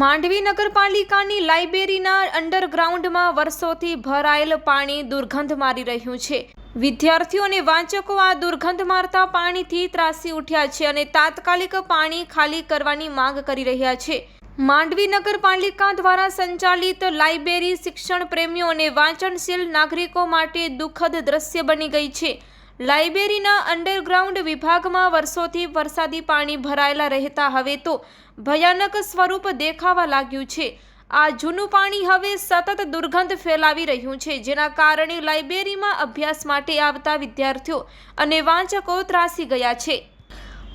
માંડવી નગરપાલિકાની લાઇબ્રેરીના અંડરગ્રાઉન્ડમાં વર્ષોથી ભરાયેલ પાણી દુર્ગંધ મારી રહ્યું છે. વિદ્યાર્થીઓ અને વાંચકો આ દુર્ગંધ મારતા પાણીથી ત્રાસી ઉઠ્યા છે અને તાત્કાલિક પાણી ખાલી કરવાની માંગ કરી રહ્યા છે. માંડવી નગરપાલિકા દ્વારા સંચાલિત લાઇબ્રેરી શિક્ષણ પ્રેમીઓ અને વાંચનશીલ નાગરિકો માટે દુઃખદ દ્રશ્ય બની ગઈ છે. લાઇબ્રેરીના અંડરગ્રાઉન્ડ વિભાગમાં વર્ષોથી વરસાદી પાણી ભરાયેલા રહેતા હવે તો ભયાનક સ્વરૂપ દેખાવા લાગ્યું છે. આ જૂનું પાણી હવે સતત દુર્ગંધ ફેલાવી રહ્યું છે, જેના કારણે લાઇબ્રેરીમાં અભ્યાસ માટે આવતા વિદ્યાર્થીઓ અને વાંચકો ત્રાસી ગયા છે.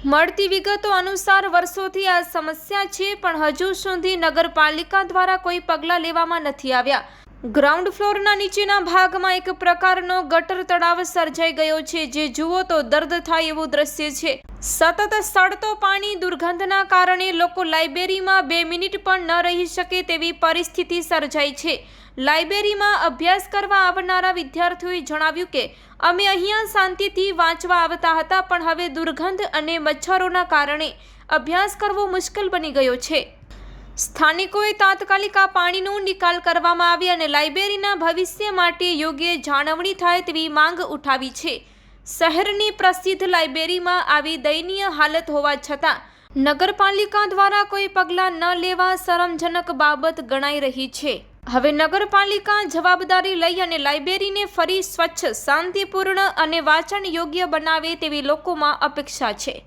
મળતી વિગતો અનુસાર વર્ષોથી આ સમસ્યા છે, પણ હજુ સુધી નગરપાલિકા દ્વારા કોઈ પગલાં લેવામાં નથી આવ્યા. ગ્રાઉન્ડ ફ્લોરના નીચેના ભાગમાં એક પ્રકારનો ગટર તળાવ સર્જાઈ ગયો છે. જે જુઓ તો દર્દ થાય એવું દ્રશ્ય છે. સતત સડતો પાણી દુર્ગંધના કારણે લોકો લાઇબ્રેરીમાં બે મિનિટ પણ ન રહી શકે તેવી પરિસ્થિતિ સર્જાઈ છે. લાઇબ્રેરીમાં અભ્યાસ કરવા આવનારા વિદ્યાર્થીઓએ જણાવ્યું કે, અમે અહીંયા શાંતિથી વાંચવા આવતા હતા, પણ હવે દુર્ગંધ અને મચ્છરોના કારણે અભ્યાસ કરવો મુશ્કેલ બની ગયો છે. સ્થાનિકોએ તાત્કાલિક આ પાણીનો નિકાલ કરવામાં આવે અને લાઇબ્રેરીના ભવિષ્ય માટે યોગ્ય જાળવણી થાય તેવી માંગ ઉઠાવી છે. શહેરની પ્રસિદ્ધ લાઇબ્રેરીમાં આવી દયનીય હાલત હોવા છતાં, નગરપાલિકા દ્વારા કોઈ પગલાં ન લેવા શરમજનક બાબત ગણાઈ રહી છે. હવે નગરપાલિકા જવાબદારી લઈ અને લાઇબ્રેરીને ફરી સ્વચ્છ, શાંતિપૂર્ણ અને વાંચન યોગ્ય બનાવે તેવી લોકોમાં અપેક્ષા છે.